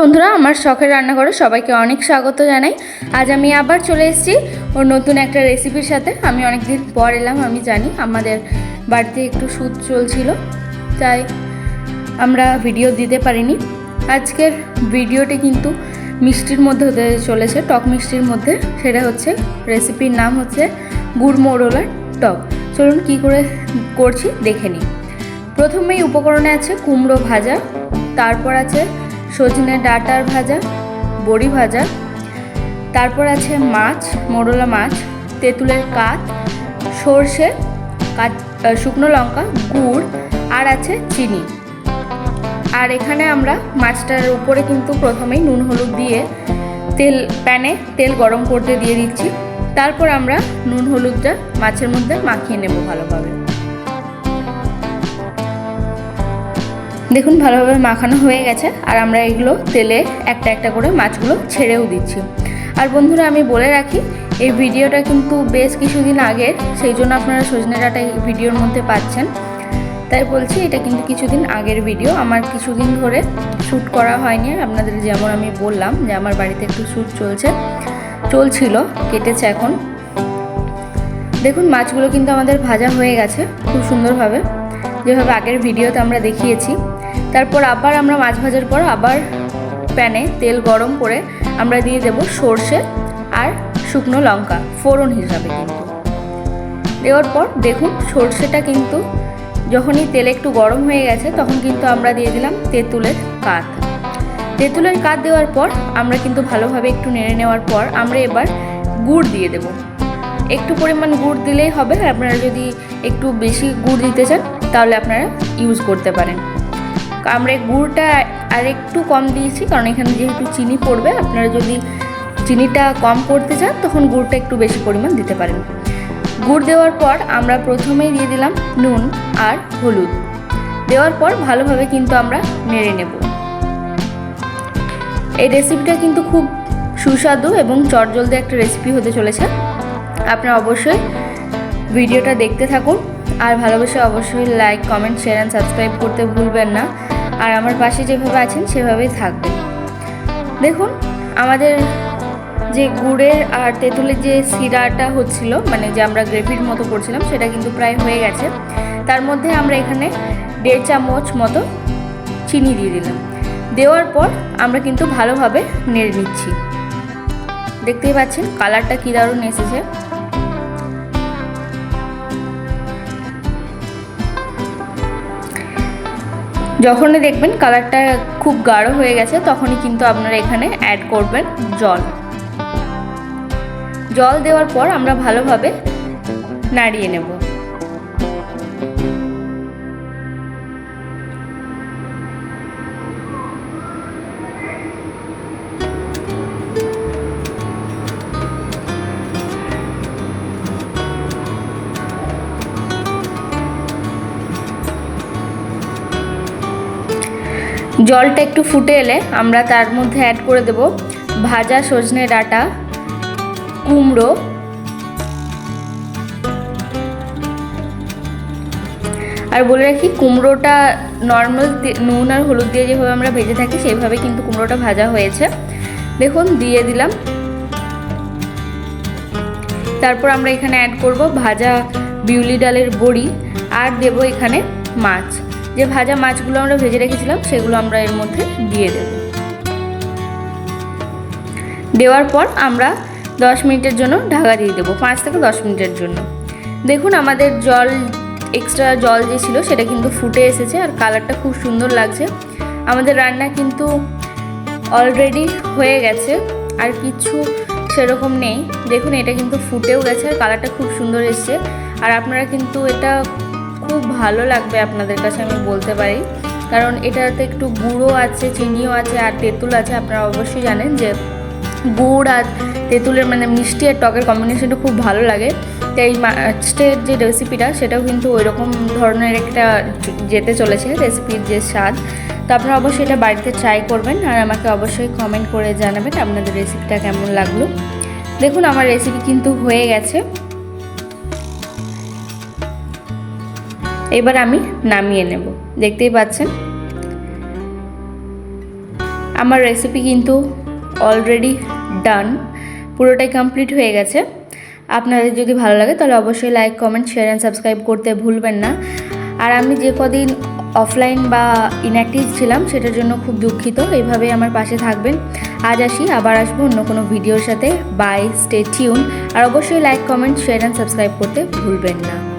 বন্ধুরা, আমার শখের রান্নাঘরে সবাইকে অনেক স্বাগত জানাই। আজ আমি আবার চলে এসেছি ওর নতুন একটা রেসিপির সাথে। আমি অনেক দিন পর এলাম, আমি জানি আমাদের বাড়িতে একটু সুদ চলছিল, তাই আমরা ভিডিও দিতে পারিনি। আজকের ভিডিওটি কিন্তু মিষ্টির মধ্যে হতে চলেছে, টক মিষ্টির মধ্যে। সেটা হচ্ছে, রেসিপির নাম হচ্ছে গুড় মোড়লার টক। চলুন কী করে করছি, দেখে নিই। প্রথমেই উপকরণে আছে কুমড়ো ভাজা, তারপর আছে সজনে ডাঁটার ভাজা, বড়ি ভাজা, তারপর আছে মাছ, মোরলা মাছ, তেঁতুলের কাত সর্ষে, কাঠ শুকনো লঙ্কা, গুড়, আর আছে চিনি। আর এখানে আমরা মাছটার উপরে কিন্তু প্রথমেই নুন হলুদ দিয়ে তেল, প্যানে তেল গরম করতে দিয়ে দিচ্ছি। তারপর আমরা নুন হলুদটা মাছের মধ্যে মাখিয়ে নেব ভালোভাবে। দেখুন ভালোভাবে মাখানো হয়ে গেছে, আর আমরা এগুলো তেলে একটা একটা করে মাছগুলো ছেড়েও দিচ্ছি। আর বন্ধুরা, আমি বলে রাখি, এই ভিডিওটা কিন্তু বেশ কিছুদিন আগের, সেই জন্য আপনারা সজনে ডাঁটা এই ভিডিওর মধ্যে পাচ্ছেন। তাই বলছি, এটা কিন্তু কিছুদিন আগের ভিডিও, আমার কিছুদিন ধরে শ্যুট করা হয়নি। আপনাদের যেমন আমি বললাম যে আমার বাড়িতে একটু শ্যুট চলছে, চলছিল, কেটেছে এখন। দেখুন, মাছগুলো কিন্তু আমাদের ভাজা হয়ে গেছে, খুব সুন্দরভাবে। যেভাবে আগের ভিডিওতে আমরা দেখিয়েছি তারপর আবার আমরা মাছ ভাজার পর আবার প্যানে তেল গরম করে আমরা দিয়ে দেব সর্ষে আর শুকনো লঙ্কা, ফোড়ন হিসাবে কিন্তু। দেওয়ার পর দেখুন সর্ষেটা কিন্তু যখনই তেলে একটু গরম হয়ে গেছে তখন কিন্তু আমরা দিয়ে দিলাম তেঁতুলের কাত। তেঁতুলের কাঠ দেওয়ার পর আমরা কিন্তু ভালোভাবে একটু নেড়ে নেওয়ার পর আমরা এবার গুড় দিয়ে দেব। একটু পরিমাণ গুড় দিলেই হবে। আপনারা যদি একটু বেশি গুড় দিতে চান তাহলে আপনারা ইউজ করতে পারেন। আমরা গুড়টা আর একটু কম দিয়েছি, কারণ এখানে যেহেতু চিনি পড়বে, আপনারা যদি চিনিটা কম করতে চান, তখন গুড়টা একটু বেশি পরিমাণ দিতে পারেন। গুড় দেওয়ার পর আমরা প্রথমেই দিয়ে দিলাম নুন আর হলুদ। দেওয়ার পর ভালোভাবে কিন্তু আমরা নেড়ে নেব। এই রেসিপিটা কিন্তু খুব সুস্বাদু এবং চটজলদি একটা রেসিপি হতে চলেছে। আপনারা অবশ্যই ভিডিওটা দেখতে থাকুন। আর ভালোবাসে অবশ্যই like comment share and subscribe করতে ভুলবেন না। আর আমার পাশে যেভাবে আছেন, সেভাবেই থাকবেন। দেখুন, আমাদের যে গুড়ের আর তেঁতুলের যে সিরাটা হচ্ছিল মানে যে আমরা গ্রেভির মতো করছিলাম, সেটা কিন্তু প্রায় হয়ে গেছে। তার মধ্যে আমরা এখানে দেড় চামচ মতো চিনি দিয়ে দিলাম। দেওয়ার পর আমরা কিন্তু ভালোভাবে নেড়ে নিচ্ছি। দেখতেই পাচ্ছেন কালারটা কী দারুণ এসেছে। যখনই দেখবেন কালারটা খুব গাঢ় হয়ে গেছে, তখনই কিন্তু আপনারা এখানে অ্যাড করবেন জল। জল দেওয়ার পর আমরা ভালোভাবে নাড়িয়ে নেব। জলটা একটু ফুটে এলে আমরা তার মধ্যে অ্যাড করে দেব ভাজা সজনে ডাঁটা, কুমড়ো, আর বলে রাখি কুমড়োটা নর্মাল নুন আর হলুদ দিয়ে যেভাবে আমরা ভেজে থাকি সেইভাবে কিন্তু কুমড়োটা ভাজা হয়েছে। দেখুন, দিয়ে দিলাম। তারপর আমরা এখানে অ্যাড করব ভাজা বিউলি ডালের বড়ি, আর দেব এখানে মাছ। যে ভাজা মাছগুলো আমরা ভেজে রেখেছিলাম, সেগুলো আমরা এর মধ্যে দিয়ে দেব। দেওয়ার পর আমরা দশ মিনিটের জন্য ঢাকা দিয়ে দেবো, পাঁচ থেকে দশ মিনিটের জন্য। দেখুন আমাদের জল এক্সট্রা জল যে ছিল, সেটা কিন্তু ফুটে এসেছে আর কালারটা খুব সুন্দর লাগছে। আমাদের রান্না কিন্তু অলরেডি হয়ে গেছে, আর কিছু সেরকম নেই। দেখুন, এটা কিন্তু ফুটেও গেছে, আর কালারটা খুব সুন্দর এসছে। আর আপনারা কিন্তু এটা খুব ভালো লাগবে আপনাদের কাছে আমি বলতে পারি। কারণ এটাতে একটু গুঁড়ো আছে, চিনিও আছে আর তেঁতুল আছে, আপনারা অবশ্যই জানেন যে গুড় আর তেঁতুলের মানে মিষ্টি আর টকের কম্বিনেশনটা খুব ভালো লাগে। তাই মাস্টের যে রেসিপিটা সেটাও কিন্তু ওই রকম ধরনের একটা যেতে চলেছে রেসিপির যে স্বাদ। তো আপনারা অবশ্যই এটা বাড়িতে ট্রাই করবেন আর আমাকে অবশ্যই কমেন্ট করে জানাবেন আপনাদের রেসিপিটা কেমন লাগল। দেখুন, আমার রেসিপি কিন্তু হয়ে গেছে। এবার আমি নামিয়ে নেব। দেখতেই পাচ্ছেন? আমার রেসিপি কিন্তু অলরেডি ডান পুরোটাই কমপ্লিট হয়ে গেছে। আপনাদের যদি ভালো লাগে তাহলে অবশ্যই like comment share and subscribe করতে ভুলবেন না। আর আমি যে কদিন অফলাইন বা ইনঅ্যাক্টিভ ছিলাম, সেটার জন্য খুব দুঃখিত। এইভাবেই আমার পাশে থাকবেন। আজ আসি, আবার আসব অন্য কোনো ভিডিওর সাথে। বাই স্টে টিউন আর অবশ্যই like comment share and subscribe করতে ভুলবেন না।